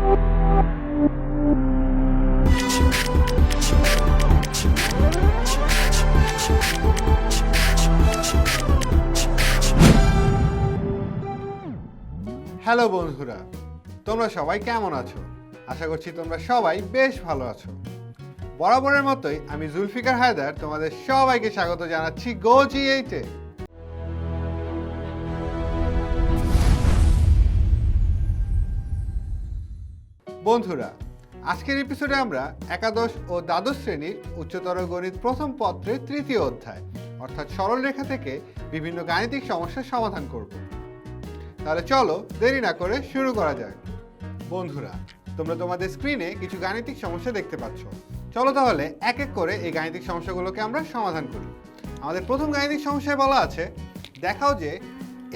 Hello বন্ধুরা, তোমরা সবাই কেমন আছো? আশা করছি তোমরা সবাই বেশ ভালো আছো। বরাবরের মতোই আমি জুলফিকার হায়দার তোমাদের সবাইকে স্বাগত জানাচ্ছি গো জি এইটে বন্ধুরা, আজকের এপিসোডে আমরা একাদশ ও দ্বাদশ শ্রেণির উচ্চতর গণিত প্রথম পত্রের তৃতীয় অধ্যায়, অর্থাৎ সরলরেখা থেকে বিভিন্ন গাণিতিক সমস্যার সমাধান করব। তাহলে চলো দেরি না করে শুরু করা যাক। বন্ধুরা, তোমরা তোমাদের স্ক্রিনে কিছু গাণিতিক সমস্যা দেখতে পাচ্ছ। চলো তাহলে এক এক করে এই গাণিতিক সমস্যাগুলোকে আমরা সমাধান করি। আমাদের প্রথম গাণিতিক সমস্যায় বলা আছে, দেখাও যে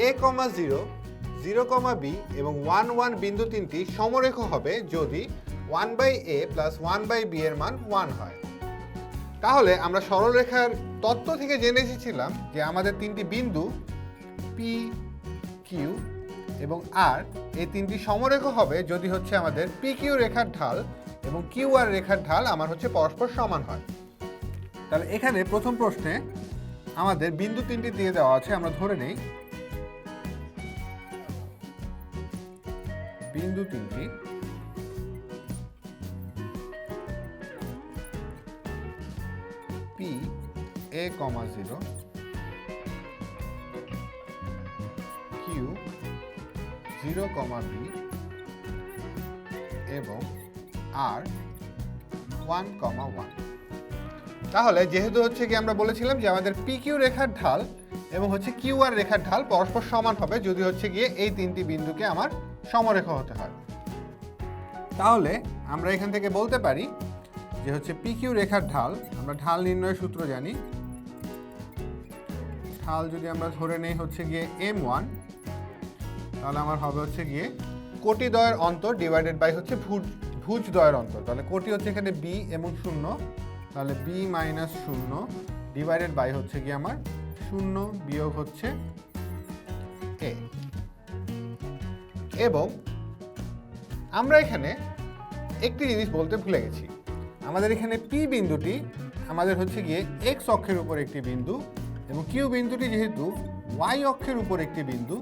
A comma zero zero comma B এবং ওয়ান ওয়ান বিন্দু তিনটি সমরেখ হবে যদি one by A plus one by B এর মান ওয়ান হয়। তাহলে আমরা সরলরেখার তত্ত্ব থেকে জেনে এসেছিলাম যে আমাদের তিনটি বিন্দু পি কিউ এবং আর এই তিনটি সমরেখ হবে যদি হচ্ছে আমাদের পি কিউ রেখার ঢাল এবং কিউ আর রেখার ঢাল আমার হচ্ছে পরস্পর সমান হয়। তাহলে এখানে প্রথম প্রশ্নে আমাদের বিন্দু তিনটি দিয়ে দেওয়া আছে, আমরা ধরে নেই। বিন্দু তিনটি। P A comma zero. Q zero comma B. এবং আর ওয়ান কমা ওয়ান। তাহলে যেহেতু হচ্ছে কি আমরা বলেছিলাম যে আমাদের পি কিউ রেখার ঢাল এবং হচ্ছে কিউ আর রেখার ঢাল পরস্পর সমান হবে, যদি হচ্ছে গিয়ে এই তিনটি বিন্দুকে আমার সমরেখা হতে হয়। তাহলে আমরা এখান থেকে বলতে পারি যে হচ্ছে পি কিউ রেখার ঢাল, আমরা ঢাল নির্ণয়ের সূত্র জানি। ঢাল যদি আমরা ধরে নেই হচ্ছে গিয়ে এম ওয়ান তাহলে আমার হবে হচ্ছে গিয়ে কোটি দয়ের অন্তর ডিভাইডেড বাই হচ্ছে ভুজ ভুজ দয়ের অন্তর। তাহলে কোটি হচ্ছে এখানে বি এবং শূন্য, তাহলে বি মাইনাস শূন্য ডিভাইডেড বাই হচ্ছে গিয়ে আমার শূন্য বিয়োগ হচ্ছে এ এবং আমরা এখানে একটি জিনিস বলতে ভুলে গেছি। আমাদের এখানে পি বিন্দুটি আমাদের হচ্ছে গিয়ে এক্স অক্ষের উপর একটি বিন্দু এবং কিউ বিন্দুটি যেহেতু ওয়াই অক্ষের উপর একটি বিন্দু,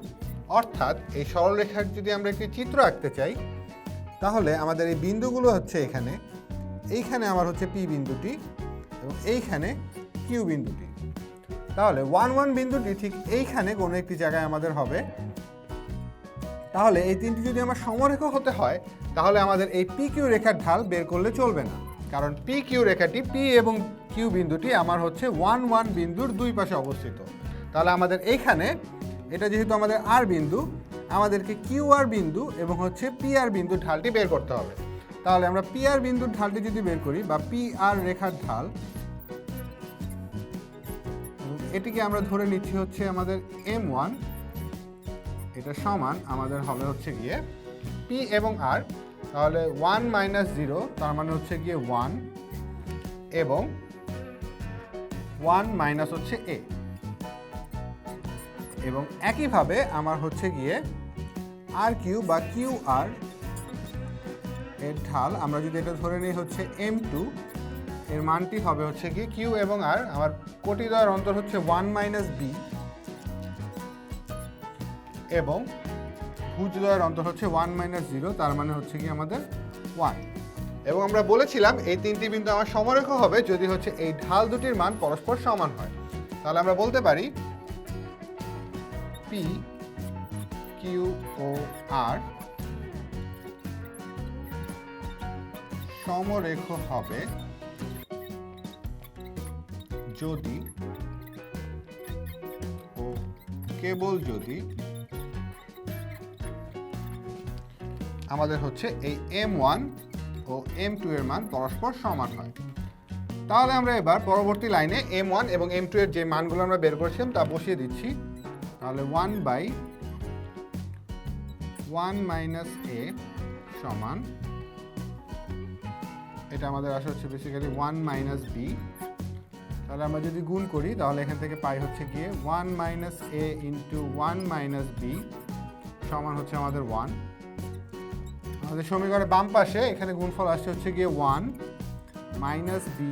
অর্থাৎ এই সরলরেখার যদি আমরা একটি চিত্র আঁকতে চাই, তাহলে আমাদের এই বিন্দুগুলো হচ্ছে এখানে, এইখানে আমার হচ্ছে পি বিন্দুটি এবং এইখানে কিউ বিন্দুটি। তাহলে ওয়ান ওয়ান বিন্দুটি ঠিক এইখানে কোনো একটি জায়গায় আমাদের হবে তাহলে এই তিনটি যদি আমার সমরেখ হতে হয়, তাহলে আমাদের এই পি কিউ রেখার ঢাল বের করলে চলবে না। কারণ পি কিউ রেখাটি পি এবং কিউ বিন্দুটি আমার হচ্ছে ওয়ান ওয়ান বিন্দুর দুই পাশে অবস্থিত। তাহলে আমাদের এইখানে, এটা যেহেতু আমাদের আর বিন্দু, আমাদেরকে কিউ আর বিন্দু এবং হচ্ছে পি আর বিন্দুর ঢালটি বের করতে হবে। তাহলে আমরা পি আর বিন্দুর ঢালটি যদি বের করি বা পি আর রেখার ঢাল, এটিকে আমরা ধরে নিচ্ছি হচ্ছে আমাদের এম ওয়ান এটা সমান আমাদের হবে হচ্ছে গিয়ে পি এবং আর তাহলে ওয়ান মাইনাস জিরো তার মানে হচ্ছে গিয়ে ওয়ান এবং ওয়ান মাইনাস হচ্ছে এ এবং একইভাবে আমার হচ্ছে গিয়ে আর কিউ বা কিউ আর এর ঢাল, আমরা যদি এটা ধরে নিই হচ্ছে এম টু এর মানটি হবে হচ্ছে গিয়ে কিউ এবং আর আমার কোটি দেওয়ার অন্তর হচ্ছে ওয়ান মাইনাস বি এবং ভুজদ্বয়ের অন্তর হচ্ছে ওয়ান মাইনাস জিরো তার মানে হচ্ছে কি আমাদের ওয়ান এবং আমরা বলেছিলাম এই তিনটি বিন্দু আমার সমরেখ হবে যদি হচ্ছে এই ঢাল দুটির মান পরস্পর সমান হয়। তাহলে আমরা বলতে পারি পি কিউ ও আর সমরেখ হবে যদি ও কেবল যদি আমাদের হচ্ছে এই এম ওয়ান ও এম টু এর মান পরস্পর সমান হয়। তাহলে আমরা এবার পরবর্তী লাইনে এম ওয়ান এবং এম টু এর যে মানগুলো আমরা বের করেছিলাম তা বসিয়ে দিচ্ছি। তাহলে one by one minus A সমান, এটা আমাদের আসা হচ্ছে বেসিক্যালি ওয়ান মাইনাস বি তাহলে আমরা যদি গুণ করি, তাহলে এখান থেকে পাই হচ্ছে গিয়ে one minus A into one minus B সমান হচ্ছে আমাদের ওয়ান আমাদের সমীকরণের বাম পাশে এখানে গুণফল আসছে হচ্ছে গিয়ে one minus B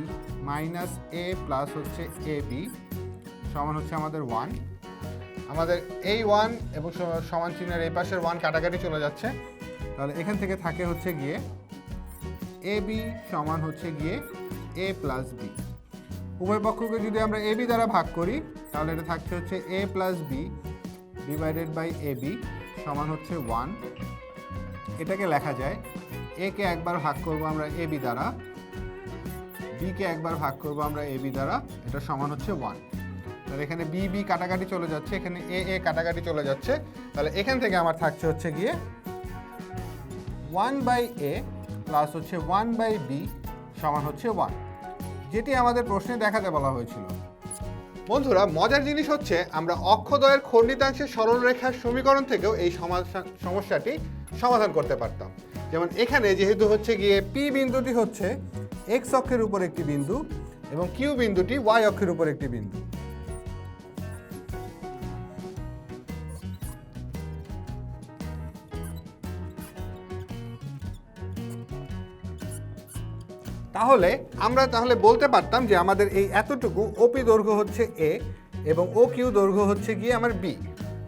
minus A plus হচ্ছে এ বি সমান হচ্ছে আমাদের ওয়ান আমাদের এই ওয়ান এবং সমান চিহ্নের এই পাশের ওয়ান কাটাকাটি চলে যাচ্ছে। তাহলে এখান থেকে থাকে হচ্ছে গিয়ে এ বি সমান হচ্ছে গিয়ে এ প্লাস বি উভয় পক্ষকে যদি আমরা এ বি দ্বারা ভাগ করি, তাহলে এটা থাকছে হচ্ছে A plus B divided by A B সমান হচ্ছে ওয়ান এটাকে লেখা যায় এ কে একবার ভাগ করব আমরা এ বি দ্বারা বি কে একবার ভাগ করব আমরা এ বি দ্বারা, এটা সমান হচ্ছে ওয়ান তাহলে এখানে বি বি কাটাকাটি চলে যাচ্ছে, এখানে এ এ কাটাকাটি চলে যাচ্ছে, তাহলে এখান থেকে আমার থাকছে হচ্ছে গিয়ে ওয়ান বাই এ প্লাস হচ্ছে ওয়ান বাই বি সমান হচ্ছে ওয়ান যেটি আমাদের প্রশ্নে দেখাতে বলা হয়েছিল। বন্ধুরা, মজার জিনিস হচ্ছে আমরা অক্ষদয়ের খণ্ডিতাংশের সরলরেখার সমীকরণ থেকেও এই সমস্যাটি সমাধান করতে পারতাম। যেমন এখানে যেহেতু হচ্ছে গিয়ে পি বিন্দুটি হচ্ছে এক্স অক্ষের উপর একটি বিন্দু এবং কিউ বিন্দুটি ওয়াই অক্ষের উপর একটি বিন্দু। তাহলে আমরা তাহলে বলতে পারতাম যে আমাদের এই এতটুকু ওপি দৈর্ঘ্য হচ্ছে এ এবং ও কিউ দৈর্ঘ্য হচ্ছে গিয়ে আমার বি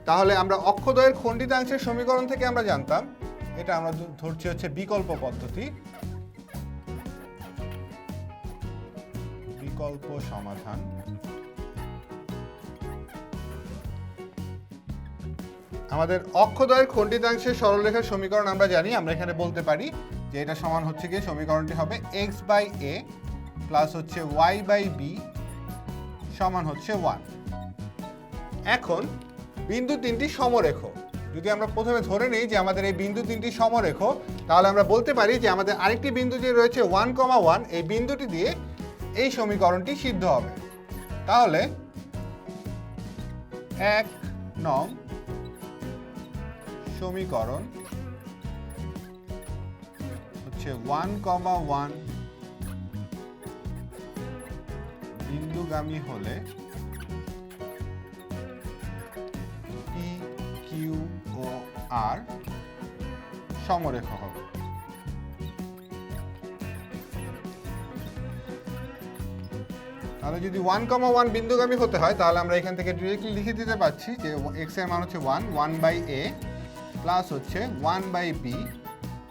তাহলে আমরা অক্ষদয়ের খণ্ডিতাংশের সমীকরণ থেকে আমরা জানতাম। এটা আমরা ধরছি হচ্ছে বিকল্প পদ্ধতি। বিকল্প সমাধান। আমাদের অক্ষদয়ের খণ্ডিতাংশের সরলরেখার সমীকরণ আমরা জানি, আমরা এখানে বলতে পারি যে এটা সমান হচ্ছে গিয়ে সমীকরণটি হবে এক্স বাই এ প্লাস হচ্ছে ওয়াই বাই বি সমান হচ্ছে ওয়ান এখন বিন্দু তিনটি সমরেখ। যদি আমরা প্রথমে ধরে নিই যে আমাদের এই বিন্দু তিনটি সমরেখ, তাহলে আমরা বলতে পারি যে আমাদের আরেকটি বিন্দু যে রয়েছে ওয়ান কমা ওয়ান, এই বিন্দুটি দিয়ে এই সমীকরণটি সিদ্ধ হবে। তাহলে এক নং সমীকরণ হচ্ছে ওয়ান কমা ওয়ান। বিন্দুগামী হলে আর সমরেখ হবে। তাহলে যদি ওয়ান কমা ওয়ান বিন্দুগামী হতে হয়, তাহলে আমরা এখান থেকে ডিরেক্টলি লিখে দিতে পারছি যে এক্সের মান হচ্ছে one one by a plus হচ্ছে ওয়ান বাই বি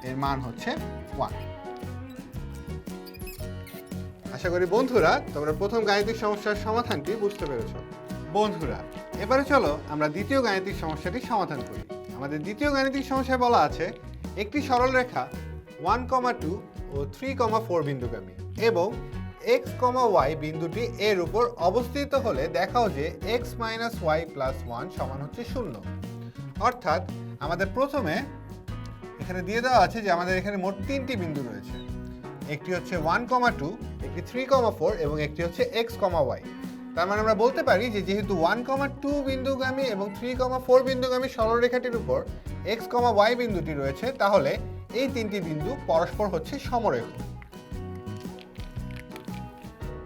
এর মান হচ্ছে ওয়ান আশা করি বন্ধুরা, তোমরা প্রথম গাণিতিক সমস্যার সমাধানটি বুঝতে পেরেছ। বন্ধুরা, এবারে চলো আমরা দ্বিতীয় গাণিতিক সমস্যাটি সমাধান করি। আমাদের দ্বিতীয় গাণিতিক সমস্যায় বলা আছে, একটি সরল রেখা ওয়ান কমা টু ও থ্রি কমা ফোর বিন্দুগামী এবং এক্স কমা ওয়াই বিন্দুটি এর উপর অবস্থিত হলে দেখাও যে x minus y plus one সমান হচ্ছে শূন্য। অর্থাৎ আমাদের প্রথমে এখানে দিয়ে দেওয়া আছে যে আমাদের এখানে মোট তিনটি বিন্দু রয়েছে। একটি হচ্ছে ওয়ান কমা টু একটি থ্রি কমা ফোর এবং একটি হচ্ছে এক্স কমা ওয়াই তার মানে আমরা বলতে পারি যে যেহেতু ওয়ান কমা টু বিন্দুগামী এবং থ্রি কমা ফোর বিন্দুগামী সরলরেখাটির উপর এক্স কমা ওয়াই বিন্দুটি রয়েছে, তাহলে এই তিনটি বিন্দু পরস্পর হচ্ছে সমরেখ।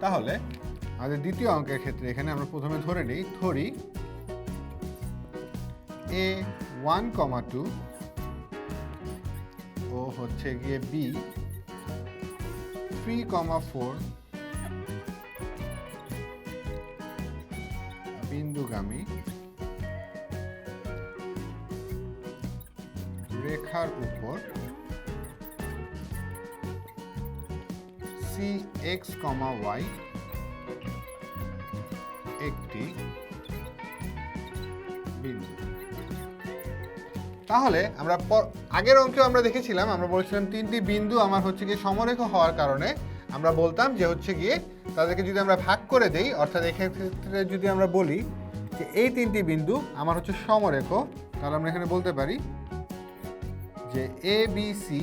তাহলে আমাদের দ্বিতীয় অঙ্কের ক্ষেত্রে এখানে আমরা প্রথমে ধরে নিই, ধরি এ ওয়ান কমা টু ও হচ্ছে গিয়ে বি থ্রি কমা ফোর বিন্দুগামী রেখার উপর সি এক্স কমা ওয়াই একটি বিন্দু। তাহলে আমরা আগের অঙ্কে আমরা দেখেছিলাম, আমরা বলেছিলাম তিনটি বিন্দু আমার হচ্ছে গিয়ে সমরেখ হওয়ার কারণে আমরা বলতাম যে হচ্ছে গিয়ে তাদেরকে যদি আমরা ভাগ করে দেই, অর্থাৎ এক্ষেত্রে যদি আমরা বলি যে এই তিনটি বিন্দু আমার হচ্ছে সমরেখ। তাহলে আমরা এখানে বলতে পারি যে এ বি সি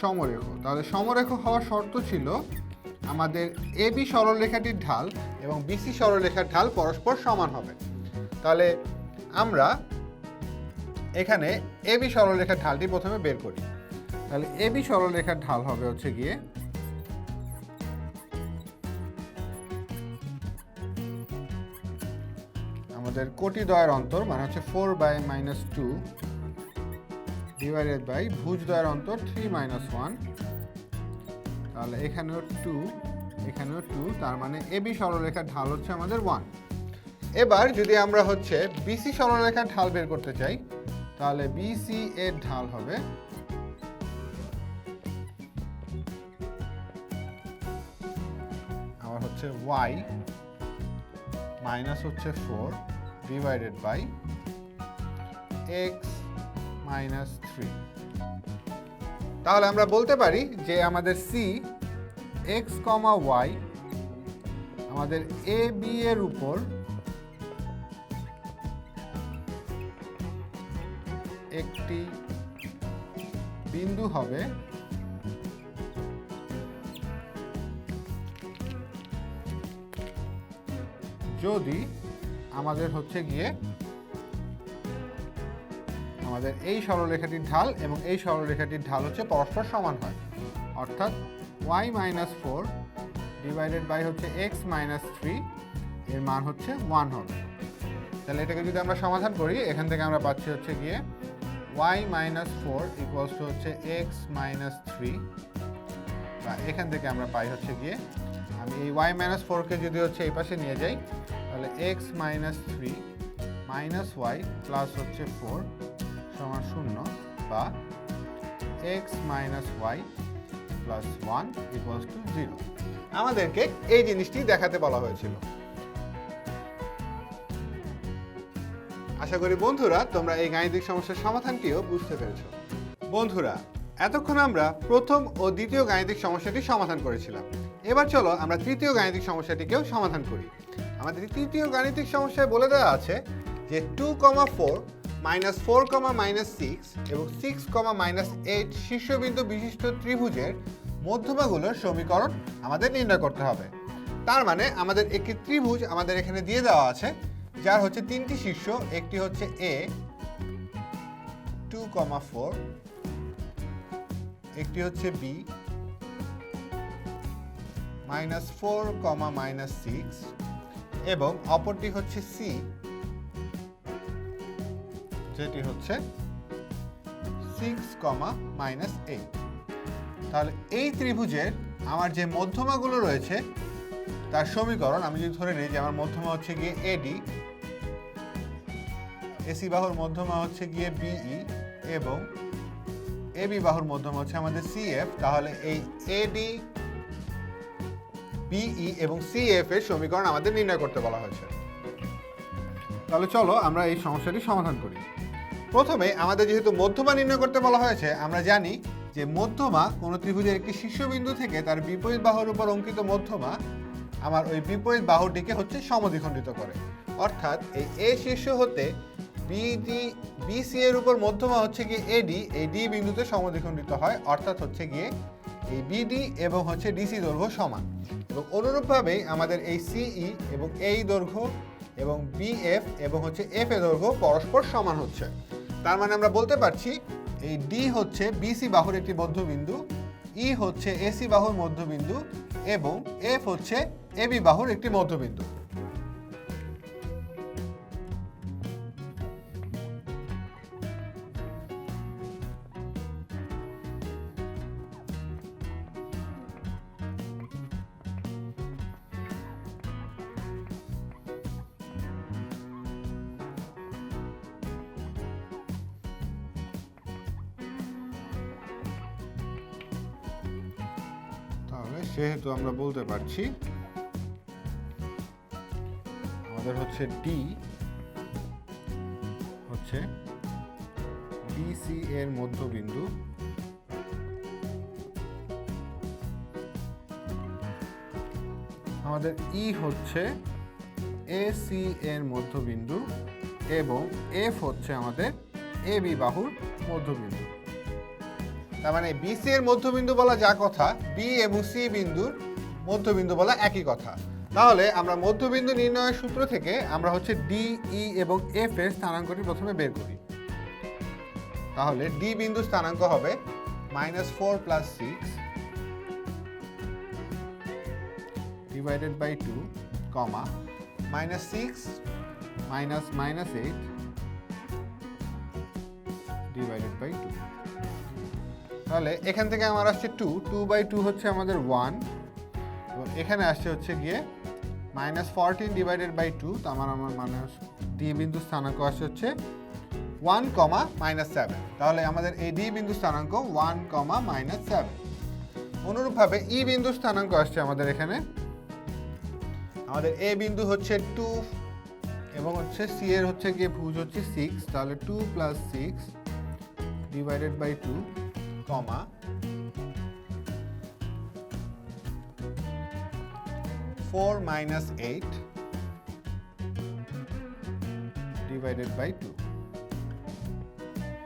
সমরেখ। তাহলে সমরেখ হওয়ার শর্ত ছিল আমাদের এ বি সরলরেখাটির ঢাল এবং বিসি সরলরেখার ঢাল পরস্পর সমান হবে। তাহলে আমরা এখানে এ বি সরলরেখার ঢালটি প্রথমে বের করি। তাহলে এ বি সরলরেখার ঢাল হবে হচ্ছে গিয়ে আমাদের কোটি দয়ের অন্তর মানে হচ্ছে four by minus two divided by ভুজ দ্বয়ের অন্তর থ্রি মাইনাস ওয়ান তাহলে এখানেও টু এখানেও টু তার মানে এবি সরলরেখার ঢাল হচ্ছে আমাদের ওয়ান এবার যদি আমরা হচ্ছে বিসি সরলরেখার ঢাল বের করতে চাই, তাহলে বিসি এর ঢাল হবে আমার হচ্ছে ওয়াই মাইনাস হচ্ছে four divided by x minus three তাহলে আমরা বলতে পারি যে আমাদের সি এক্স কমা ওয়াই আমাদের এ বি এর উপর একটি বিন্দু হবে যদি আমাদের হচ্ছে গিয়ে আমাদের এই সরলরেখাটির ঢাল এবং এই সরলরেখাটির ঢাল হচ্ছে পরস্পর সমান হয়। অর্থাৎ y minus four divided by হচ্ছে এক্স মাইনাস থ্রি এর মান হচ্ছে ওয়ান হবে। তাহলে এটাকে যদি আমরা সমাধান করি, এখান থেকে আমরা পাচ্ছি হচ্ছে গিয়ে y minus four equals to হচ্ছে এক্স মাইনাস থ্রি বা এখান থেকে আমরা পাই হচ্ছে গিয়ে আমি এই ওয়াই মাইনাস ফোরকে যদি হচ্ছে এই পাশে নিয়ে যাই তাহলে x minus three minus y plus হচ্ছে ফোর সমান শূন্য বা x minus y plus one equals to zero আমাদেরকে এই জিনিসটি দেখাতে বলা হয়েছিল। আশা করি বন্ধুরা, তোমরা এই গাণিতিক সমস্যার সমাধানটিও বুঝতে পেরেছ। বন্ধুরা, এতক্ষণ আমরা প্রথম ও দ্বিতীয় গাণিতিক সমস্যাটি সমাধান করেছিলাম। এবার চলো আমরা তৃতীয় গাণিতিক সমস্যাটিকেও সমাধান করি। আমাদের তৃতীয় গাণিতিক সমস্যায় বলে দেওয়া আছে যে two comma four minus four comma minus six এবং সিক্স কমা মাইনাস এইট শীর্ষবিন্দু বিশিষ্ট ত্রিভুজের মধ্যমাগুলোর সমীকরণ আমাদের নির্ণয় করতে হবে। তার মানে আমাদের একটি ত্রিভুজ আমাদের এখানে দিয়ে দেওয়া আছে, যার হচ্ছে তিনটি শীর্ষ, একটি হচ্ছে এ টু কমা ফোর একটি হচ্ছে B minus four comma minus six এবং অপরটি হচ্ছে সি যেটি হচ্ছে সিক্স কমা মাইনাস এইট তাহলে এই ত্রিভুজের আমার যে মধ্যমাগুলো রয়েছে, তার সমীকরণ আমি যদি ধরে নিই যে আমার মধ্যমা হচ্ছে গিয়ে এডি এসি বাহুর মধ্যমা হচ্ছে গিয়ে বিই এবং এবি বাহুর মধ্যমা হচ্ছে আমাদের সিএফ তাহলে এই এডি বিই এবং সিএফ এর সমীকরণ আমাদের নির্ণয় করতে বলা হয়েছে। তাহলে চলো আমরা এই সমস্যাটি সমাধান করি। প্রথমে আমাদের যেহেতু মধ্যমা নির্ণয় করতে বলা হয়েছে, আমরা জানি যে মধ্যমা কোনো ত্রিভুজের একটি শীর্ষবিন্দু থেকে তার বিপরীত বাহুর উপর অঙ্কিত মধ্যমা আমার ওই বিপরীত বাহুটিকে হচ্ছে সমদ্বিখণ্ডিত করে। অর্থাৎ এই এ শীর্ষ হতে বিডি বিসি এর উপর মধ্যমা হচ্ছে গিয়ে এডি এই ডি বিন্দুতে সমদ্বিখণ্ডিত হয়, অর্থাৎ হচ্ছে গিয়ে এই বিডি এবং হচ্ছে ডিসি দৈর্ঘ্য সমান। এবং অনুরূপভাবেই আমাদের এই সিই এবং এই দৈর্ঘ্য এবং বিএফ এবং হচ্ছে এফ এ দৈর্ঘ্য পরস্পর সমান হচ্ছে। তার মানে আমরা বলতে পারছি এই ডি হচ্ছে বিসি বাহুর একটি মধ্যবিন্দু, ই হচ্ছে এসি বাহুর মধ্যবিন্দু এবং এফ হচ্ছে এবি বাহুর একটি মধ্যবিন্দু। আমরা বলতে পারছি। আমাদের হচ্ছে ডি হচ্ছে বিসি এর মধ্যবিন্দু। আমাদের ই হচ্ছে এসি এর মধ্যবিন্দু এবং এফ হচ্ছে আমাদের এ বি বাহুর মধ্যবিন্দু। তার মানে বিসি এর মধ্যবিন্দু বলা যা কথা বি এবং সি বিন্দুর মধ্যবিন্দু বলা একই কথা। তাহলে আমরা মধ্যবিন্দু নির্ণয়ের সূত্র থেকে আমরা হচ্ছে ডি ই এবং এফ এর স্থানাঙ্কটি প্রথমে বের করি। তাহলে ডি বিন্দু স্থানাঙ্ক হবে minus four plus six divided by two comma minus six minus minus eight divided by two তাহলে এখান থেকে আমার আসছে টু টু বাই টু হচ্ছে আমাদের ওয়ান এবং এখানে আসছে হচ্ছে গিয়ে minus fourteen divided by two তো আমার আমার মানে ডি বিন্দু স্থানাঙ্ক আসছে হচ্ছে ওয়ান কমা মাইনাস সেভেন তাহলে আমাদের এই ডি বিন্দু স্থানাঙ্ক ওয়ান কমা মাইনাস সেভেন অনুরূপভাবে ই বিন্দু স্থানাঙ্ক আসছে আমাদের এখানে। আমাদের এ বিন্দু হচ্ছে টু এবং হচ্ছে সি এর হচ্ছে গিয়ে ভুজ হচ্ছে সিক্স তাহলে two plus six divided by two comma. Four minus eight divided by two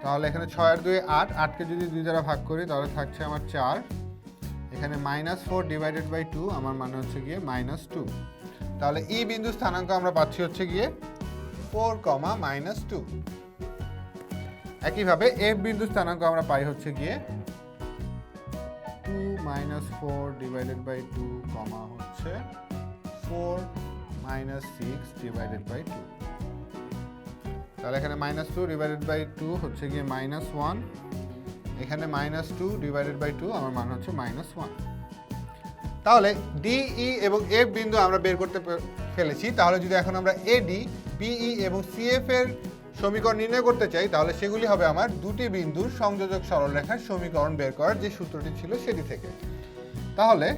তাহলে এখানে ছয় আর দুই আট, আটকে যদি দুই দ্বারা ভাগ করি, তাহলে থাকছে আমার চার। এখানে minus four divided by two আমার মানে হচ্ছে গিয়ে মাইনাস টু তাহলে ই বিন্দু স্থানাঙ্ক আমরা পাচ্ছি হচ্ছে গিয়ে ফোর কমা মাইনাস টু একইভাবে এফ বিন্দু স্থানাঙ্ক আমরা পাই হচ্ছে গিয়ে minus four divided by two comma হচ্ছে four minus six divided by two তাহলে এখানে minus two divided by two হচ্ছে গিয়ে মাইনাস ওয়ান এখানে minus two divided by two আমার মান হচ্ছে মাইনাস ওয়ান তাহলে ডিই এবং এফ বিন্দু আমরা বের করতে ফেলেছি। তাহলে যদি এখন আমরা এডি বিই এবং সিএফ এর সমীকরণ নির্ণয় করতে চাই, তাহলে সেগুলি হবে আমার দুটি বিন্দুর সংযোজক সরলরেখার সমীকরণ বের করার যে সূত্রটি ছিল সেটি থেকে। তাহলে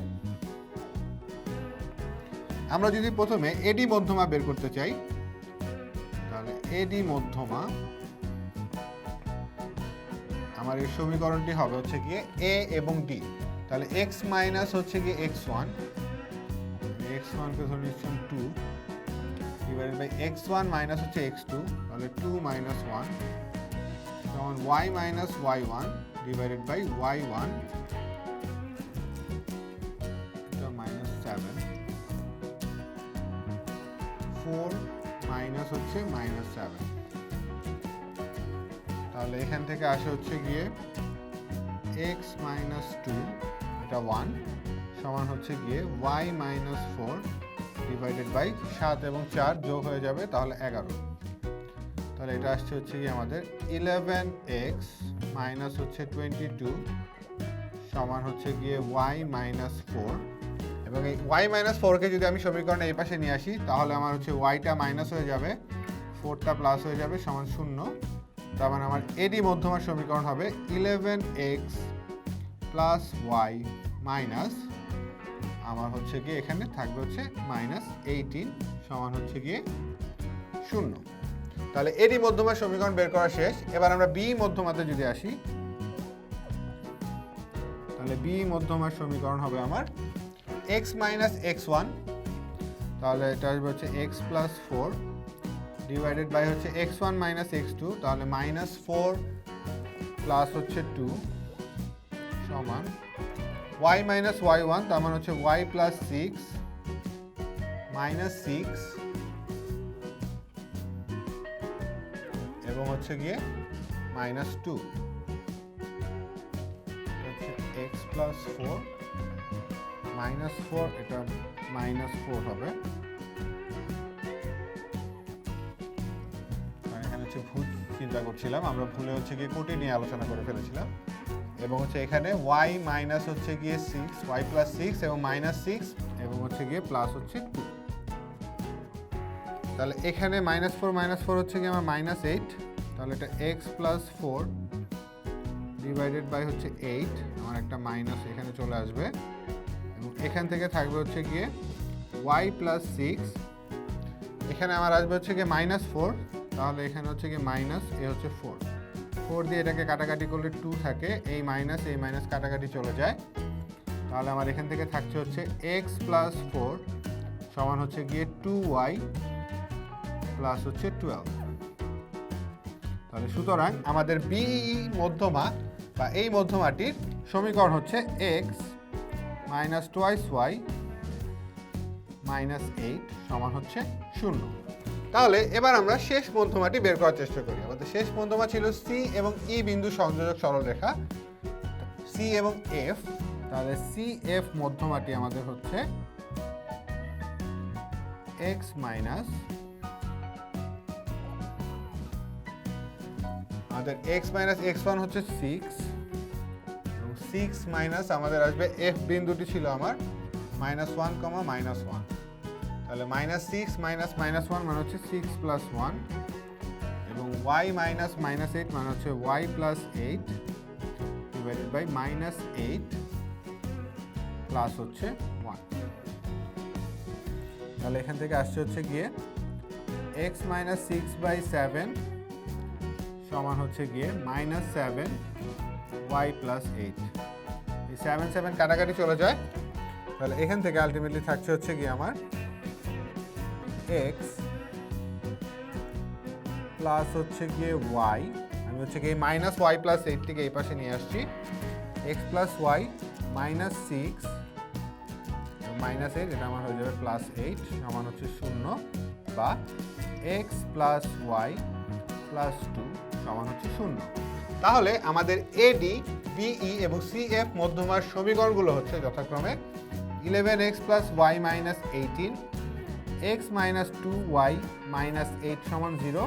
আমরা যদি প্রথমে এডি মধ্যমা বের করতে চাই, তাহলে এডি মধ্যমা আমার এই সমীকরণটি হবে হচ্ছে গিয়ে এ এবং ডি। তাহলে এক্স মাইনাস হচ্ছে গিয়ে এক্স ওয়ান, এক্স ওয়ানকে ধরে নিচ্ছিলাম two. Divided by x one minus হচ্ছে এক্স টু তাহলে টু মাইনাস ওয়ান যেমন y minus y one divided by y one minus seven four minus হচ্ছে মাইনাস সেভেন তাহলে এখান থেকে আসে হচ্ছে গিয়ে এক্স মাইনাস টু এটা ওয়ান সমান হচ্ছে গিয়ে y minus four divided by সাত এবং চার যোগ হয়ে যাবে তাহলে এগারো। তাহলে এটা আসছে হচ্ছে গিয়ে আমাদের ইলেভেন এক্স মাইনাস হচ্ছে টোয়েন্টি টু সমান হচ্ছে গিয়ে ওয়াই মাইনাস ফোর এবং এই ওয়াই মাইনাস ফোরকে যদি আমি সমীকরণে এই পাশে নিয়ে আসি, তাহলে আমার হচ্ছে ওয়াইটা মাইনাস হয়ে যাবে ফোরটা প্লাস হয়ে যাবে সমান শূন্য। তার মানে আমার এডি মধ্যমার সমীকরণ হবে eleven x plus y minus আমার হচ্ছে গিয়ে এখানে থাকবে হচ্ছে মাইনাস এইটিন সমান হচ্ছে গিয়ে শূন্য। তাহলে এডি মধ্যমার সমীকরণ বের করা শেষ। এবার আমরা বি মধ্যমাতে যদি আসি, তাহলে বি মধ্যমার সমীকরণ হবে আমার এক্স মাইনাস এক্স ওয়ান তাহলে এটা আসবে হচ্ছে x plus four divided by হচ্ছে x one minus x two তাহলে মাইনাস ফোর প্লাস হচ্ছে টু সমান ওয়াই মাইনাস ওয়াই ওয়ান তার মানে হচ্ছে y plus six minus six এবং হচ্ছে গিয়ে minus two x plus four minus four এটা মাইনাস ফোর হবে। এখানে হচ্ছে ভুল চিন্তা করছিলাম, আমরা ভুলে হচ্ছে গিয়ে কোটি নিয়ে আলোচনা করে ফেলেছিলাম। এবং হচ্ছে এখানে ওয়াই মাইনাস হচ্ছে গিয়ে সিক্স ওয়াই প্লাস সিক্স এবং মাইনাস সিক্স এবং হচ্ছে গিয়ে প্লাস হচ্ছে টু তাহলে এখানে মাইনাস ফোর মাইনাস ফোর হচ্ছে গিয়ে আমার মাইনাস এইট তাহলে এটা x plus four divided by হচ্ছে এইট আমার একটা মাইনাস এখানে চলে আসবে। এবং এখান থেকে থাকবে হচ্ছে গিয়ে ওয়াই প্লাস সিক্স এখানে আমার আসবে হচ্ছে গিয়ে মাইনাস ফোর তাহলে এখানে হচ্ছে গিয়ে মাইনাস এ হচ্ছে ফোর ফোর দিয়ে এটাকে কাটাকাটি করলে টু থাকে এই মাইনাস এই মাইনাস কাটাকাটি চলে যায়। তাহলে আমার এখান থেকে থাকছে হচ্ছে এক্স প্লাস ফোর সমান হচ্ছে গিয়ে টু ওয়াই প্লাস হচ্ছে টুয়েলভ তাহলে সুতরাং আমাদের বি মধ্যমা বা এই মধ্যমাটির সমীকরণ হচ্ছে x minus twice y minus eight সমান হচ্ছে শূন্য। তাহলে এবার আমরা শেষ মধ্যমাটি বের করার চেষ্টা করি। আমাদের শেষ মধ্যমা ছিল সি এবং ই বিন্দু সংযোজক সরলরেখা। সি এবং এফ তাহলে সি এফ মধ্যমাটি আমাদের হচ্ছে এক্স মাইনাস আমাদের এক্স মাইনাস এক্স ওয়ান হচ্ছে সিক্স সিক্স মাইনাস আমাদের আসবে এফ বিন্দুটি ছিল আমার minus one comma minus one তাহলে minus six minus minus one মানে হচ্ছে সিক্স প্লাস ওয়ান এবং ওয়াই মাইনাস মাইনাস এইট মানে হচ্ছে y plus eight divided by minus eight plus হচ্ছে ওয়ান তাহলে এখান থেকে আসছে হচ্ছে গিয়ে x minus six by seven সমান হচ্ছে গিয়ে minus seven y plus eight এই সেভেন সেভেন কাটাকাটি চলে যায়। তাহলে এখান থেকে আলটিমেটলি থাকছে হচ্ছে গিয়ে আমার এক্স প্লাস হচ্ছে গিয়ে ওয়াই আমি হচ্ছে গিয়ে মাইনাস ওয়াই প্লাস এইটটিকে এই পাশে নিয়ে আসছি। X plus y minus six minus eight এটা আমার হয়ে যাবে প্লাস এইট সমান হচ্ছে শূন্য, বা x plus y plus two সমান হচ্ছে শূন্য। তাহলে আমাদের এডি বিই এবং সিএফ মধ্যমার সমীকরণগুলো হচ্ছে যথাক্রমে eleven x plus y minus eighteen x minus two y minus eight সমান জিরো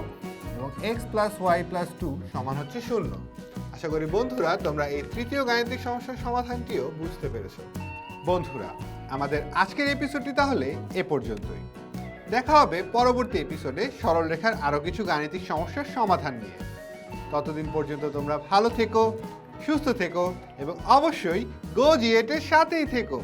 এবং x plus y plus two সমান হচ্ছে শূন্য। আশা করি বন্ধুরা, তোমরা এই তৃতীয় গাণিতিক সমস্যার সমাধানটিও বুঝতে পেরেছ। বন্ধুরা, আমাদের আজকের এপিসোডটি তাহলে এ পর্যন্তই। দেখা হবে পরবর্তী এপিসোডে সরলরেখার আরও কিছু গাণিতিক সমস্যার সমাধান নিয়ে। ততদিন পর্যন্ত তোমরা ভালো থেকো, সুস্থ থেকো এবং অবশ্যই গো জিয়েটের সাথেই থেকো।